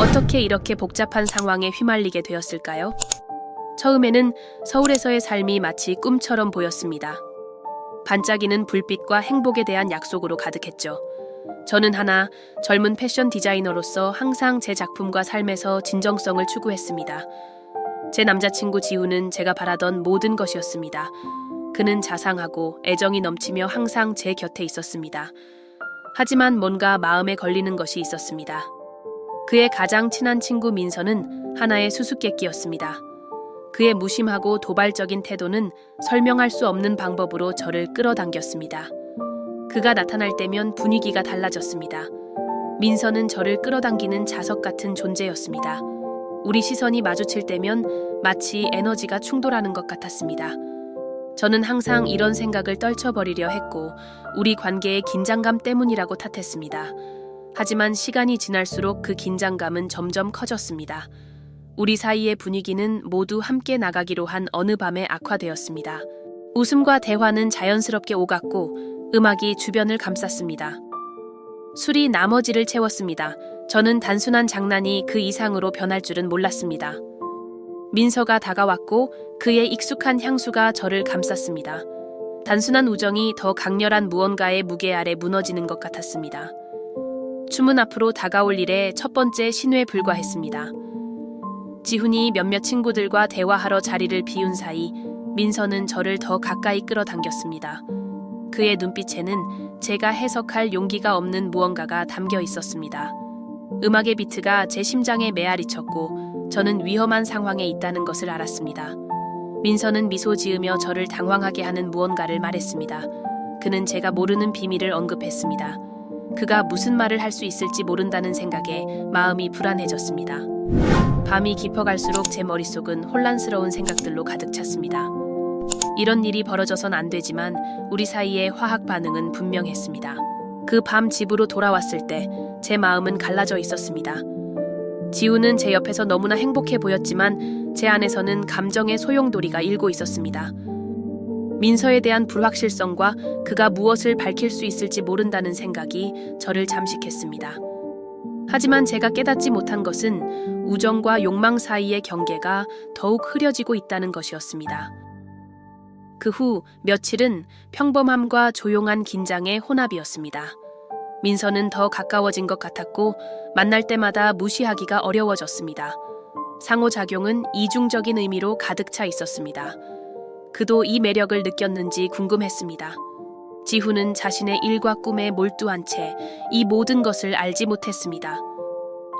어떻게 이렇게 복잡한 상황에 휘말리게 되었을까요? 처음에는 서울에서의 삶이 마치 꿈처럼 보였습니다. 반짝이는 불빛과 행복에 대한 약속으로 가득했죠. 저는 하나 젊은 패션 디자이너로서 항상 제 작품과 삶에서 진정성을 추구했습니다. 제 남자친구 지우는 제가 바라던 모든 것이었습니다. 그는 자상하고 애정이 넘치며 항상 제 곁에 있었습니다. 하지만 뭔가 마음에 걸리는 것이 있었습니다. 그의 가장 친한 친구 민서는 하나의 수수께끼였습니다. 그의 무심하고 도발적인 태도는 설명할 수 없는 방법으로 저를 끌어당겼습니다. 그가 나타날 때면 분위기가 달라졌습니다. 민서는 저를 끌어당기는 자석 같은 존재였습니다. 우리 시선이 마주칠 때면 마치 에너지가 충돌하는 것 같았습니다. 저는 항상 이런 생각을 떨쳐버리려 했고, 우리 관계의 긴장감 때문이라고 탓했습니다. 하지만 시간이 지날수록 그 긴장감은 점점 커졌습니다. 우리 사이의 분위기는 모두 함께 나가기로 한 어느 밤에 악화되었습니다. 웃음과 대화는 자연스럽게 오갔고 음악이 주변을 감쌌습니다. 술이 나머지를 채웠습니다. 저는 단순한 장난이 그 이상으로 변할 줄은 몰랐습니다. 민서가 다가왔고 그의 익숙한 향수가 저를 감쌌습니다. 단순한 우정이 더 강렬한 무언가의 무게 아래 무너지는 것 같았습니다. 춤은 앞으로 다가올 일의 첫 번째 신호에 불과했습니다. 지훈이 몇몇 친구들과 대화하러 자리를 비운 사이 민서는 저를 더 가까이 끌어당겼습니다. 그의 눈빛에는 제가 해석할 용기가 없는 무언가가 담겨 있었습니다. 음악의 비트가 제 심장에 메아리 쳤고 저는 위험한 상황에 있다는 것을 알았습니다. 민서는 미소 지으며 저를 당황하게 하는 무언가를 말했습니다. 그는 제가 모르는 비밀을 언급했습니다. 그가 무슨 말을 할 수 있을지 모른다는 생각에 마음이 불안해졌습니다. 밤이 깊어갈수록 제 머릿속은 혼란스러운 생각들로 가득 찼습니다. 이런 일이 벌어져선 안 되지만 우리 사이의 화학 반응은 분명했습니다. 그 밤 집으로 돌아왔을 때 제 마음은 갈라져 있었습니다. 지우는 제 옆에서 너무나 행복해 보였지만 제 안에서는 감정의 소용돌이가 일고 있었습니다. 민서에 대한 불확실성과 그가 무엇을 밝힐 수 있을지 모른다는 생각이 저를 잠식했습니다. 하지만 제가 깨닫지 못한 것은 우정과 욕망 사이의 경계가 더욱 흐려지고 있다는 것이었습니다. 그 후 며칠은 평범함과 조용한 긴장의 혼합이었습니다. 민서는 더 가까워진 것 같았고 만날 때마다 무시하기가 어려워졌습니다. 상호작용은 이중적인 의미로 가득 차 있었습니다. 그도 이 매력을 느꼈는지 궁금했습니다. 지훈은 자신의 일과 꿈에 몰두한 채 이 모든 것을 알지 못했습니다.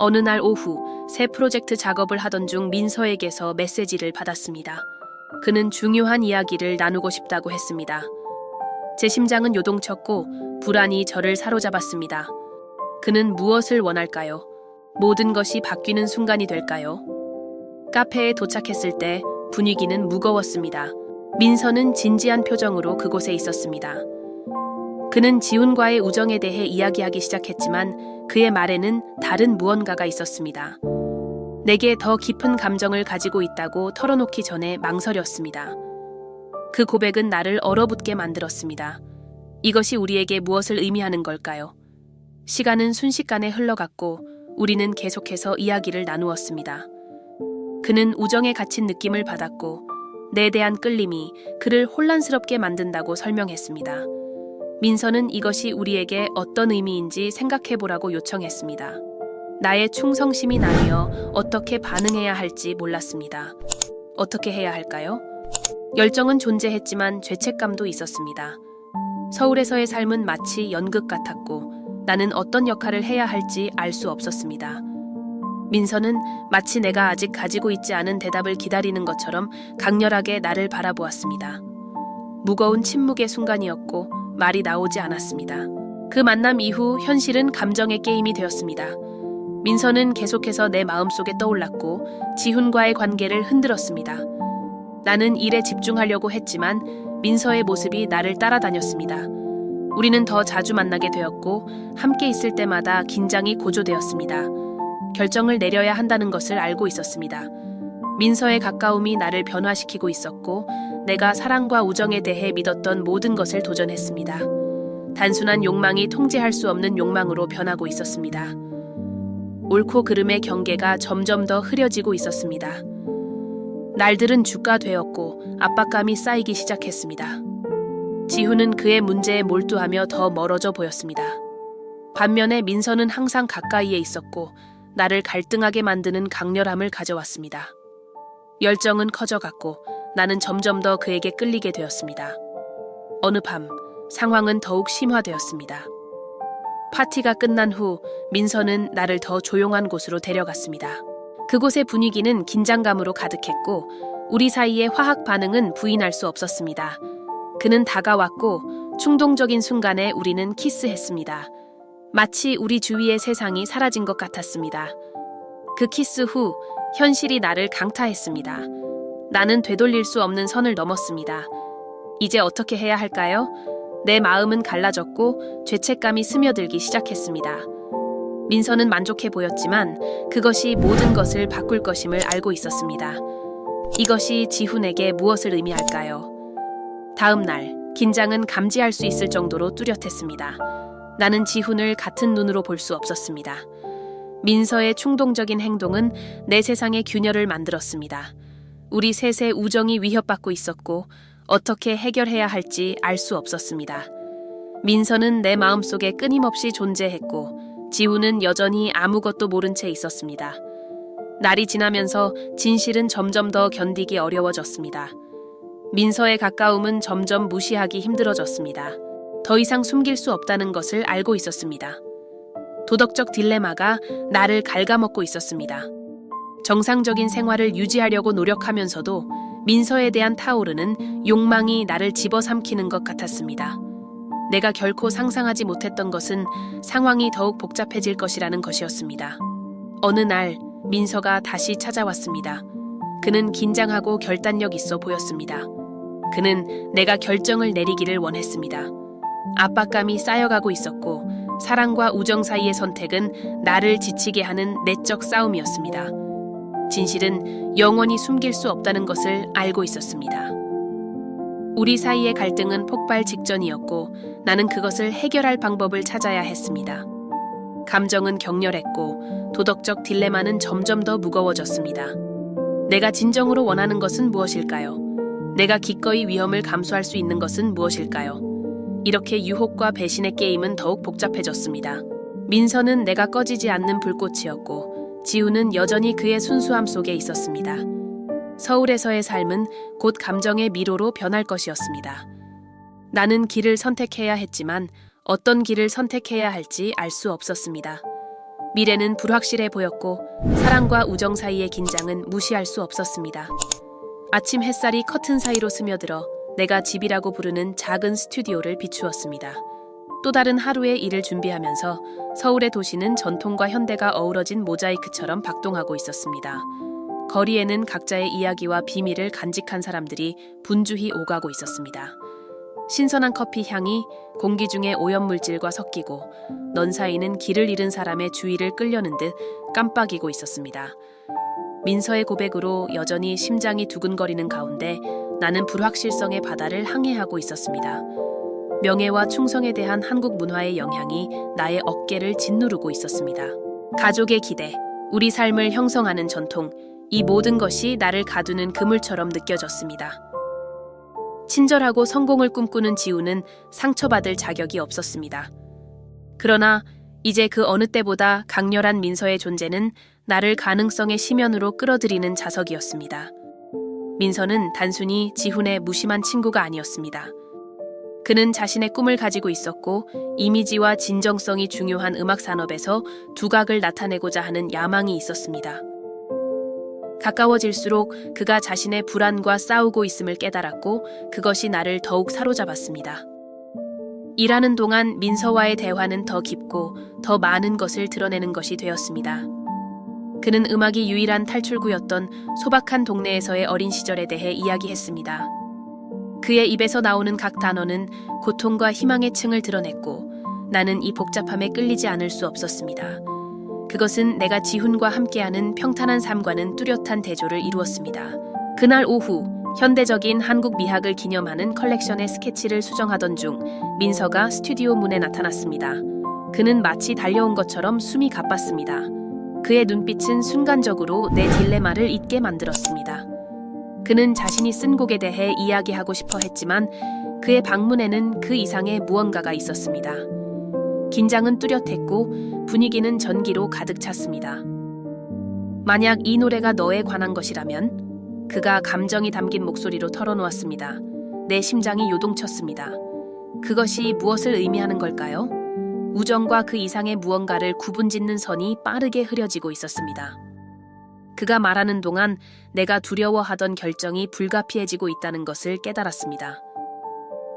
어느 날 오후 새 프로젝트 작업을 하던 중 민서에게서 메시지를 받았습니다. 그는 중요한 이야기를 나누고 싶다고 했습니다. 제 심장은 요동쳤고 불안이 저를 사로잡았습니다. 그는 무엇을 원할까요? 모든 것이 바뀌는 순간이 될까요? 카페에 도착했을 때 분위기는 무거웠습니다. 민서는 진지한 표정으로 그곳에 있었습니다. 그는 지훈과의 우정에 대해 이야기하기 시작했지만 그의 말에는 다른 무언가가 있었습니다. 내게 더 깊은 감정을 가지고 있다고 털어놓기 전에 망설였습니다. 그 고백은 나를 얼어붙게 만들었습니다. 이것이 우리에게 무엇을 의미하는 걸까요? 시간은 순식간에 흘러갔고 우리는 계속해서 이야기를 나누었습니다. 그는 우정에 갇힌 느낌을 받았고 내 대한 끌림이 그를 혼란스럽게 만든다고 설명했습니다. 민서는 이것이 우리에게 어떤 의미인지 생각해 보라고 요청했습니다. 나의 충성심이 나뉘어 어떻게 반응해야 할지 몰랐습니다. 어떻게 해야 할까요? 열정은 존재했지만 죄책감도 있었습니다. 서울에서의 삶은 마치 연극 같았고 나는 어떤 역할을 해야 할지 알 수 없었습니다. 민서는 마치 내가 아직 가지고 있지 않은 대답을 기다리는 것처럼 강렬하게 나를 바라보았습니다. 무거운 침묵의 순간이었고 말이 나오지 않았습니다. 그 만남 이후 현실은 감정의 게임이 되었습니다. 민서는 계속해서 내 마음속에 떠올랐고 지훈과의 관계를 흔들었습니다. 나는 일에 집중하려고 했지만 민서의 모습이 나를 따라다녔습니다. 우리는 더 자주 만나게 되었고 함께 있을 때마다 긴장이 고조되었습니다. 결정을 내려야 한다는 것을 알고 있었습니다. 민서의 가까움이 나를 변화시키고 있었고 내가 사랑과 우정에 대해 믿었던 모든 것을 도전했습니다. 단순한 욕망이 통제할 수 없는 욕망으로 변하고 있었습니다. 옳고 그름의 경계가 점점 더 흐려지고 있었습니다. 날들은 주가 되었고 압박감이 쌓이기 시작했습니다. 지훈은 그의 문제에 몰두하며 더 멀어져 보였습니다. 반면에 민서는 항상 가까이에 있었고 나를 갈등하게 만드는 강렬함을 가져왔습니다. 열정은 커져갔고 나는 점점 더 그에게 끌리게 되었습니다. 어느 밤 상황은 더욱 심화되었습니다. 파티가 끝난 후 민서는 나를 더 조용한 곳으로 데려갔습니다. 그곳의 분위기는 긴장감으로 가득했고 우리 사이의 화학 반응은 부인할 수 없었습니다. 그는 다가왔고 충동적인 순간에 우리는 키스했습니다. 마치 우리 주위의 세상이 사라진 것 같았습니다. 그 키스 후 현실이 나를 강타했습니다. 나는 되돌릴 수 없는 선을 넘었습니다. 이제 어떻게 해야 할까요? 내 마음은 갈라졌고 죄책감이 스며들기 시작했습니다. 민서는 만족해 보였지만 그것이 모든 것을 바꿀 것임을 알고 있었습니다. 이것이 지훈에게 무엇을 의미할까요? 다음 날, 긴장은 감지할 수 있을 정도로 뚜렷했습니다. 나는 지훈을 같은 눈으로 볼 수 없었습니다. 민서의 충동적인 행동은 내 세상의 균열을 만들었습니다. 우리 셋의 우정이 위협받고 있었고 어떻게 해결해야 할지 알 수 없었습니다. 민서는 내 마음속에 끊임없이 존재했고 지훈은 여전히 아무것도 모른 채 있었습니다. 날이 지나면서 진실은 점점 더 견디기 어려워졌습니다. 민서의 가까움은 점점 무시하기 힘들어졌습니다. 더 이상 숨길 수 없다는 것을 알고 있었습니다. 도덕적 딜레마가 나를 갉아먹고 있었습니다. 정상적인 생활을 유지하려고 노력하면서도 민서에 대한 타오르는 욕망이 나를 집어삼키는 것 같았습니다. 내가 결코 상상하지 못했던 것은 상황이 더욱 복잡해질 것이라는 것이었습니다. 어느 날 민서가 다시 찾아왔습니다. 그는 긴장하고 결단력 있어 보였습니다. 그는 내가 결정을 내리기를 원했습니다. 압박감이 쌓여가고 있었고 사랑과 우정 사이의 선택은 나를 지치게 하는 내적 싸움이었습니다. 진실은 영원히 숨길 수 없다는 것을 알고 있었습니다. 우리 사이의 갈등은 폭발 직전이었고 나는 그것을 해결할 방법을 찾아야 했습니다. 감정은 격렬했고 도덕적 딜레마는 점점 더 무거워졌습니다. 내가 진정으로 원하는 것은 무엇일까요? 내가 기꺼이 위험을 감수할 수 있는 것은 무엇일까요? 이렇게 유혹과 배신의 게임은 더욱 복잡해졌습니다. 민서는 내가 꺼지지 않는 불꽃이었고 지우는 여전히 그의 순수함 속에 있었습니다. 서울에서의 삶은 곧 감정의 미로로 변할 것이었습니다. 나는 길을 선택해야 했지만 어떤 길을 선택해야 할지 알 수 없었습니다. 미래는 불확실해 보였고 사랑과 우정 사이의 긴장은 무시할 수 없었습니다. 아침 햇살이 커튼 사이로 스며들어 내가 집이라고 부르는 작은 스튜디오를 비추었습니다. 또 다른 하루의 일을 준비하면서 서울의 도시는 전통과 현대가 어우러진 모자이크처럼 박동하고 있었습니다. 거리에는 각자의 이야기와 비밀을 간직한 사람들이 분주히 오가고 있었습니다. 신선한 커피 향이 공기 중에 오염물질과 섞이고 넌 사이는 길을 잃은 사람의 주의를 끌려는 듯 깜빡이고 있었습니다. 민서의 고백으로 여전히 심장이 두근거리는 가운데 나는 불확실성의 바다를 항해하고 있었습니다. 명예와 충성에 대한 한국 문화의 영향이 나의 어깨를 짓누르고 있었습니다. 가족의 기대, 우리 삶을 형성하는 전통, 이 모든 것이 나를 가두는 그물처럼 느껴졌습니다. 친절하고 성공을 꿈꾸는 지우는 상처받을 자격이 없었습니다. 그러나 이제 그 어느 때보다 강렬한 민서의 존재는 나를 가능성의 심연으로 끌어들이는 자석이었습니다. 민서는 단순히 지훈의 무심한 친구가 아니었습니다. 그는 자신의 꿈을 가지고 있었고 이미지와 진정성이 중요한 음악 산업에서 두각을 나타내고자 하는 야망이 있었습니다. 가까워질수록 그가 자신의 불안과 싸우고 있음을 깨달았고 그것이 나를 더욱 사로잡았습니다. 일하는 동안 민서와의 대화는 더 깊고 더 많은 것을 드러내는 것이 되었습니다. 그는 음악이 유일한 탈출구였던 소박한 동네에서의 어린 시절에 대해 이야기했습니다. 그의 입에서 나오는 각 단어는 고통과 희망의 층을 드러냈고 나는 이 복잡함에 끌리지 않을 수 없었습니다. 그것은 내가 지훈과 함께하는 평탄한 삶과는 뚜렷한 대조를 이루었습니다. 그날 오후 현대적인 한국 미학을 기념하는 컬렉션의 스케치를 수정하던 중 민서가 스튜디오 문에 나타났습니다. 그는 마치 달려온 것처럼 숨이 가빴습니다. 그의 눈빛은 순간적으로 내 딜레마를 잊게 만들었습니다. 그는 자신이 쓴 곡에 대해 이야기하고 싶어 했지만 그의 방문에는 그 이상의 무언가가 있었습니다. 긴장은 뚜렷했고 분위기는 전기로 가득 찼습니다. 만약 이 노래가 너에 관한 것이라면 그가 감정이 담긴 목소리로 털어놓았습니다. 내 심장이 요동쳤습니다. 그것이 무엇을 의미하는 걸까요? 우정과 그 이상의 무언가를 구분짓는 선이 빠르게 흐려지고 있었습니다. 그가 말하는 동안 내가 두려워하던 결정이 불가피해지고 있다는 것을 깨달았습니다.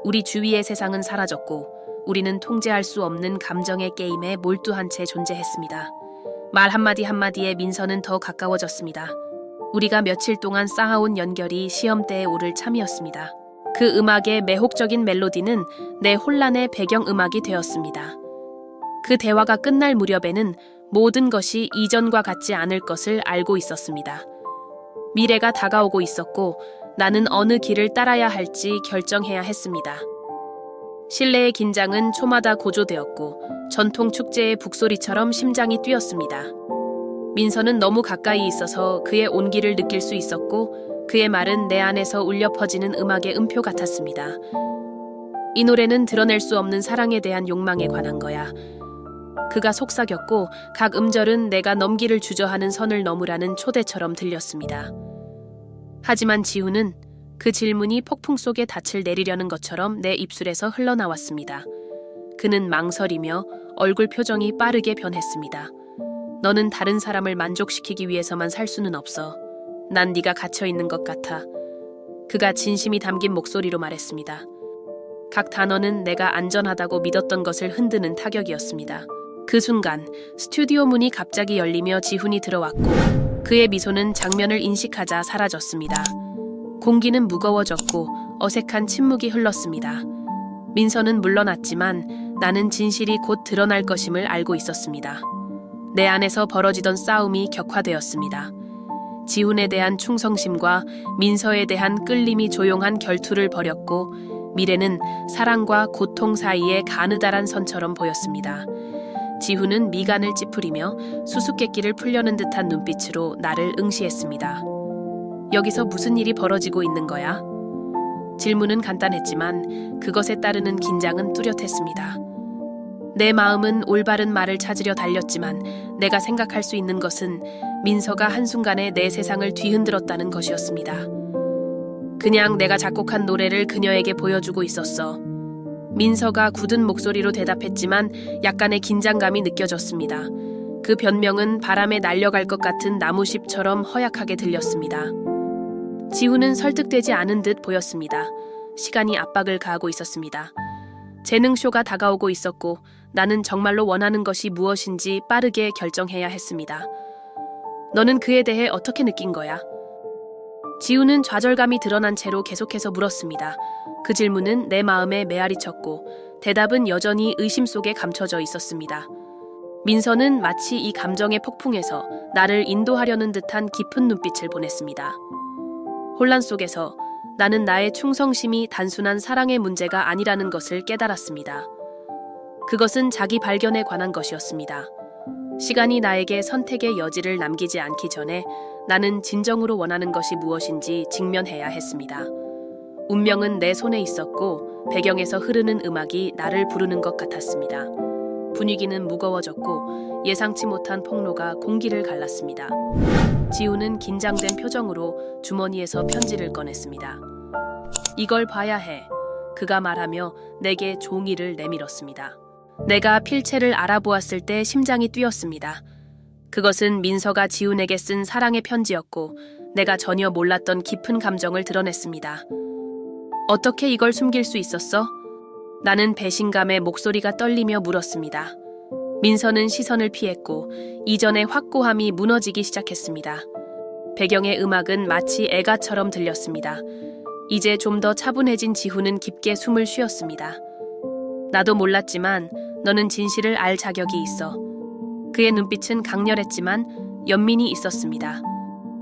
우리 주위의 세상은 사라졌고 우리는 통제할 수 없는 감정의 게임에 몰두한 채 존재했습니다. 말 한마디 한마디에 민서는 더 가까워졌습니다. 우리가 며칠 동안 쌓아온 연결이 시험대에 오를 참이었습니다. 그 음악의 매혹적인 멜로디는 내 혼란의 배경음악이 되었습니다. 그 대화가 끝날 무렵에는 모든 것이 이전과 같지 않을 것을 알고 있었습니다. 미래가 다가오고 있었고 나는 어느 길을 따라야 할지 결정해야 했습니다. 실내의 긴장은 초마다 고조되었고 전통 축제의 북소리처럼 심장이 뛰었습니다. 민서는 너무 가까이 있어서 그의 온기를 느낄 수 있었고 그의 말은 내 안에서 울려 퍼지는 음악의 음표 같았습니다. 이 노래는 드러낼 수 없는 사랑에 대한 욕망에 관한 거야. 그가 속삭였고 각 음절은 내가 넘기를 주저하는 선을 넘으라는 초대처럼 들렸습니다. 하지만 지우는 그 질문이 폭풍 속에 닻을 내리려는 것처럼 내 입술에서 흘러나왔습니다. 그는 망설이며 얼굴 표정이 빠르게 변했습니다. 너는 다른 사람을 만족시키기 위해서만 살 수는 없어. 난 네가 갇혀 있는 것 같아. 그가 진심이 담긴 목소리로 말했습니다. 각 단어는 내가 안전하다고 믿었던 것을 흔드는 타격이었습니다. 그 순간 스튜디오 문이 갑자기 열리며 지훈이 들어왔고 그의 미소는 장면을 인식하자 사라졌습니다. 공기는 무거워졌고 어색한 침묵이 흘렀습니다. 민서는 물러났지만 나는 진실이 곧 드러날 것임을 알고 있었습니다. 내 안에서 벌어지던 싸움이 격화되었습니다. 지훈에 대한 충성심과 민서에 대한 끌림이 조용한 결투를 벌였고 미래는 사랑과 고통 사이의 가느다란 선처럼 보였습니다. 지훈은 미간을 찌푸리며 수수께끼를 풀려는 듯한 눈빛으로 나를 응시했습니다. 여기서 무슨 일이 벌어지고 있는 거야? 질문은 간단했지만 그것에 따르는 긴장은 뚜렷했습니다. 내 마음은 올바른 말을 찾으려 달렸지만 내가 생각할 수 있는 것은 민서가 한순간에 내 세상을 뒤흔들었다는 것이었습니다. 그냥 내가 작곡한 노래를 그녀에게 보여주고 있었어. 민서가 굳은 목소리로 대답했지만 약간의 긴장감이 느껴졌습니다. 그 변명은 바람에 날려갈 것 같은 나무십처럼 허약하게 들렸습니다. 지훈은 설득되지 않은 듯 보였습니다. 시간이 압박을 가하고 있었습니다. 재능쇼가 다가오고 있었고 나는 정말로 원하는 것이 무엇인지 빠르게 결정해야 했습니다. 너는 그에 대해 어떻게 느낀 거야? 지우는 좌절감이 드러난 채로 계속해서 물었습니다. 그 질문은 내 마음에 메아리 쳤고 대답은 여전히 의심 속에 감춰져 있었습니다. 민서는 마치 이 감정의 폭풍에서 나를 인도하려는 듯한 깊은 눈빛을 보냈습니다. 혼란 속에서 나는 나의 충성심이 단순한 사랑의 문제가 아니라는 것을 깨달았습니다. 그것은 자기 발견에 관한 것이었습니다. 시간이 나에게 선택의 여지를 남기지 않기 전에 나는 진정으로 원하는 것이 무엇인지 직면해야 했습니다. 운명은 내 손에 있었고 배경에서 흐르는 음악이 나를 부르는 것 같았습니다. 분위기는 무거워졌고 예상치 못한 폭로가 공기를 갈랐습니다. 지우는 긴장된 표정으로 주머니에서 편지를 꺼냈습니다. 이걸 봐야 해. 그가 말하며 내게 종이를 내밀었습니다. 내가 필체를 알아보았을 때 심장이 뛰었습니다. 그것은 민서가 지훈에게 쓴 사랑의 편지였고 내가 전혀 몰랐던 깊은 감정을 드러냈습니다. 어떻게 이걸 숨길 수 있었어? 나는 배신감에 목소리가 떨리며 물었습니다. 민서는 시선을 피했고 이전의 확고함이 무너지기 시작했습니다. 배경의 음악은 마치 애가처럼 들렸습니다. 이제 좀 더 차분해진 지훈은 깊게 숨을 쉬었습니다. 나도 몰랐지만 너는 진실을 알 자격이 있어. 그의 눈빛은 강렬했지만 연민이 있었습니다.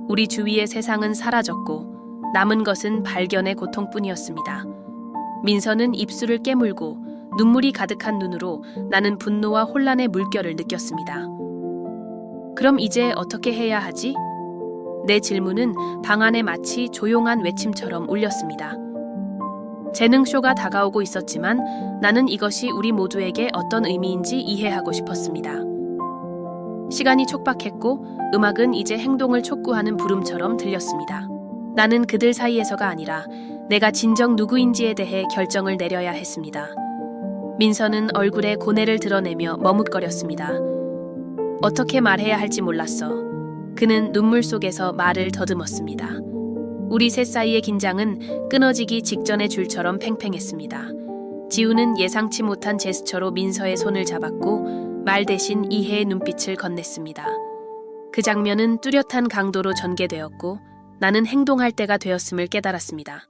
우리 주위의 세상은 사라졌고 남은 것은 발견의 고통뿐이었습니다. 민서는 입술을 깨물고 눈물이 가득한 눈으로 나는 분노와 혼란의 물결을 느꼈습니다. 그럼 이제 어떻게 해야 하지? 내 질문은 방 안에 마치 조용한 외침처럼 울렸습니다. 재능쇼가 다가오고 있었지만 나는 이것이 우리 모두에게 어떤 의미인지 이해하고 싶었습니다. 시간이 촉박했고 음악은 이제 행동을 촉구하는 부름처럼 들렸습니다. 나는 그들 사이에서가 아니라 내가 진정 누구인지에 대해 결정을 내려야 했습니다. 민서는 얼굴에 고뇌를 드러내며 머뭇거렸습니다. 어떻게 말해야 할지 몰랐어. 그는 눈물 속에서 말을 더듬었습니다. 우리 셋 사이의 긴장은 끊어지기 직전의 줄처럼 팽팽했습니다. 지우는 예상치 못한 제스처로 민서의 손을 잡았고 말 대신 이해의 눈빛을 건넸습니다. 그 장면은 뚜렷한 강도로 전개되었고 나는 행동할 때가 되었음을 깨달았습니다.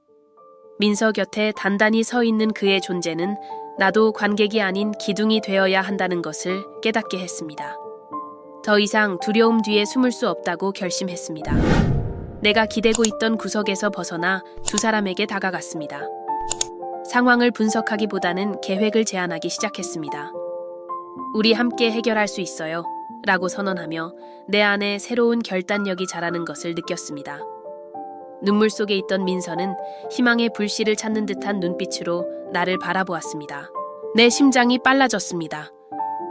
민서 곁에 단단히 서 있는 그의 존재는 나도 관객이 아닌 기둥이 되어야 한다는 것을 깨닫게 했습니다. 더 이상 두려움 뒤에 숨을 수 없다고 결심했습니다. 내가 기대고 있던 구석에서 벗어나 두 사람에게 다가갔습니다. 상황을 분석하기보다는 계획을 제안하기 시작했습니다. 우리 함께 해결할 수 있어요. 라고 선언하며 내 안에 새로운 결단력이 자라는 것을 느꼈습니다. 눈물 속에 있던 민서는 희망의 불씨를 찾는 듯한 눈빛으로 나를 바라보았습니다. 내 심장이 빨라졌습니다.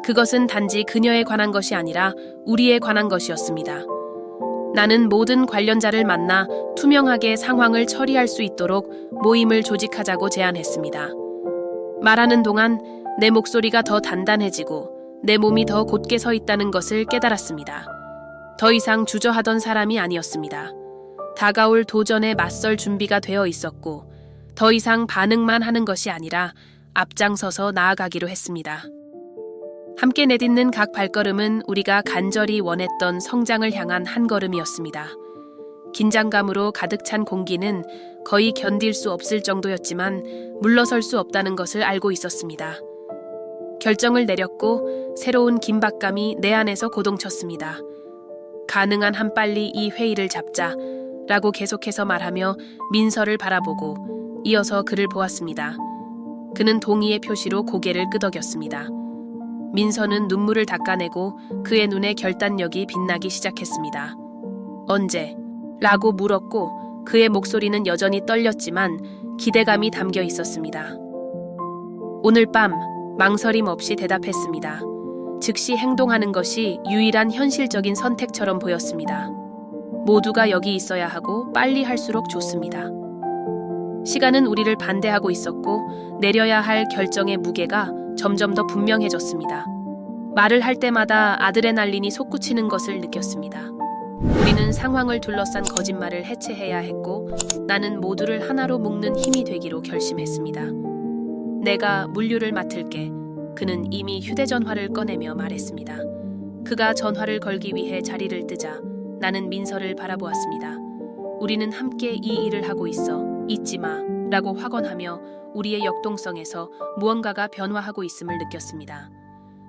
그것은 단지 그녀에 관한 것이 아니라 우리에 관한 것이었습니다. 나는 모든 관련자를 만나 투명하게 상황을 처리할 수 있도록 모임을 조직하자고 제안했습니다. 말하는 동안 내 목소리가 더 단단해지고 내 몸이 더 곧게 서 있다는 것을 깨달았습니다. 더 이상 주저하던 사람이 아니었습니다. 다가올 도전에 맞설 준비가 되어 있었고 더 이상 반응만 하는 것이 아니라 앞장서서 나아가기로 했습니다. 함께 내딛는 각 발걸음은 우리가 간절히 원했던 성장을 향한 한 걸음이었습니다. 긴장감으로 가득 찬 공기는 거의 견딜 수 없을 정도였지만 물러설 수 없다는 것을 알고 있었습니다. 결정을 내렸고 새로운 긴박감이 내 안에서 고동쳤습니다. 가능한 한 빨리 이 회의를 잡자 라고 계속해서 말하며 민서를 바라보고 이어서 그를 보았습니다. 그는 동의의 표시로 고개를 끄덕였습니다. 민서는 눈물을 닦아내고 그의 눈에 결단력이 빛나기 시작했습니다. 언제? 라고 물었고 그의 목소리는 여전히 떨렸지만 기대감이 담겨 있었습니다. 오늘 밤 망설임 없이 대답했습니다. 즉시 행동하는 것이 유일한 현실적인 선택처럼 보였습니다. 모두가 여기 있어야 하고 빨리 할수록 좋습니다. 시간은 우리를 반대하고 있었고 내려야 할 결정의 무게가 점점 더 분명해졌습니다. 말을 할 때마다 아드레날린이 솟구치는 것을 느꼈습니다. 우리는 상황을 둘러싼 거짓말을 해체해야 했고 나는 모두를 하나로 묶는 힘이 되기로 결심했습니다. 내가 물류를 맡을게. 그는 이미 휴대전화를 꺼내며 말했습니다. 그가 전화를 걸기 위해 자리를 뜨자 나는 민서를 바라보았습니다. 우리는 함께 이 일을 하고 있어. 잊지 마. 라고 확언하며 우리의 역동성에서 무언가가 변화하고 있음을 느꼈습니다.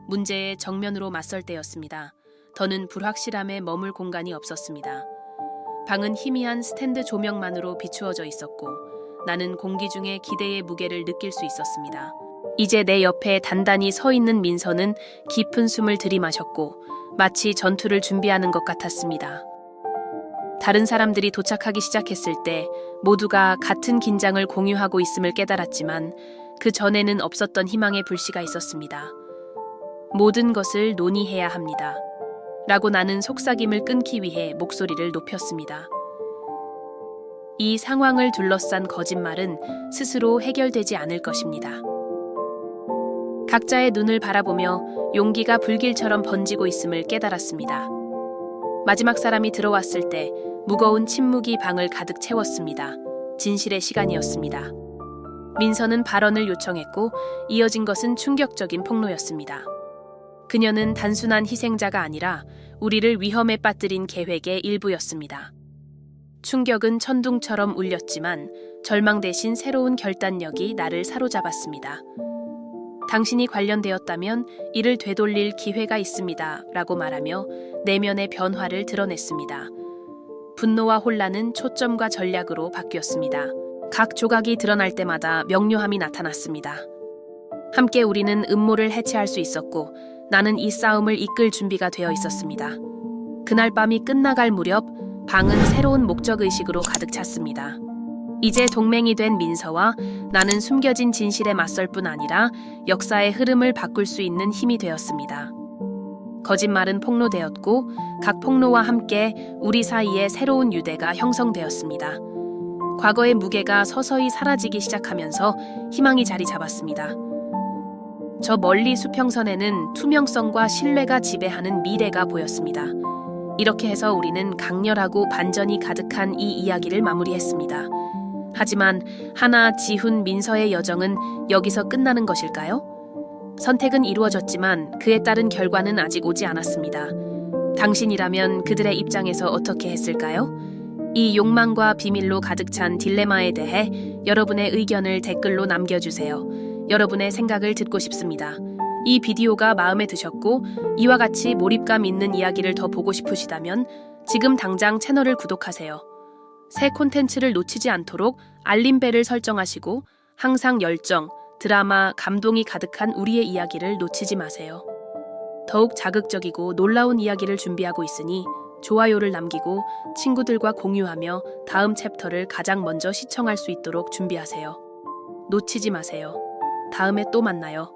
문제에 정면으로 맞설 때였습니다. 더는 불확실함에 머물 공간이 없었습니다. 방은 희미한 스탠드 조명만으로 비추어져 있었고 나는 공기 중에 기대의 무게를 느낄 수 있었습니다. 이제 내 옆에 단단히 서 있는 민서는 깊은 숨을 들이마셨고 마치 전투를 준비하는 것 같았습니다. 다른 사람들이 도착하기 시작했을 때 모두가 같은 긴장을 공유하고 있음을 깨달았지만 그 전에는 없었던 희망의 불씨가 있었습니다. 모든 것을 논의해야 합니다. 라고 나는 속삭임을 끊기 위해 목소리를 높였습니다. 이 상황을 둘러싼 거짓말은 스스로 해결되지 않을 것입니다. 각자의 눈을 바라보며 용기가 불길처럼 번지고 있음을 깨달았습니다. 마지막 사람이 들어왔을 때 무거운 침묵이 방을 가득 채웠습니다. 진실의 시간이었습니다. 민서는 발언을 요청했고 이어진 것은 충격적인 폭로였습니다. 그녀는 단순한 희생자가 아니라 우리를 위험에 빠뜨린 계획의 일부였습니다. 충격은 천둥처럼 울렸지만 절망 대신 새로운 결단력이 나를 사로잡았습니다. 당신이 관련되었다면 이를 되돌릴 기회가 있습니다. 라고 말하며 내면의 변화를 드러냈습니다. 분노와 혼란은 초점과 전략으로 바뀌었습니다. 각 조각이 드러날 때마다 명료함이 나타났습니다. 함께 우리는 음모를 해체할 수 있었고 나는 이 싸움을 이끌 준비가 되어 있었습니다. 그날 밤이 끝나갈 무렵 방은 새로운 목적의식으로 가득 찼습니다. 이제 동맹이 된 민서와 나는 숨겨진 진실에 맞설 뿐 아니라 역사의 흐름을 바꿀 수 있는 힘이 되었습니다. 거짓말은 폭로되었고 각 폭로와 함께 우리 사이에 새로운 유대가 형성되었습니다. 과거의 무게가 서서히 사라지기 시작하면서 희망이 자리 잡았습니다. 저 멀리 수평선에는 투명성과 신뢰가 지배하는 미래가 보였습니다. 이렇게 해서 우리는 강렬하고 반전이 가득한 이 이야기를 마무리했습니다. 하지만 하나 지훈 민서의 여정은 여기서 끝나는 것일까요? 선택은 이루어졌지만 그에 따른 결과는 아직 오지 않았습니다. 당신이라면 그들의 입장에서 어떻게 했을까요? 이 욕망과 비밀로 가득 찬 딜레마에 대해 여러분의 의견을 댓글로 남겨주세요. 여러분의 생각을 듣고 싶습니다. 이 비디오가 마음에 드셨고 이와 같이 몰입감 있는 이야기를 더 보고 싶으시다면 지금 당장 채널을 구독하세요. 새 콘텐츠를 놓치지 않도록 알림벨을 설정하시고 항상 열정, 드라마, 감동이 가득한 우리의 이야기를 놓치지 마세요. 더욱 자극적이고 놀라운 이야기를 준비하고 있으니 좋아요를 남기고 친구들과 공유하며 다음 챕터를 가장 먼저 시청할 수 있도록 준비하세요. 놓치지 마세요. 다음에 또 만나요.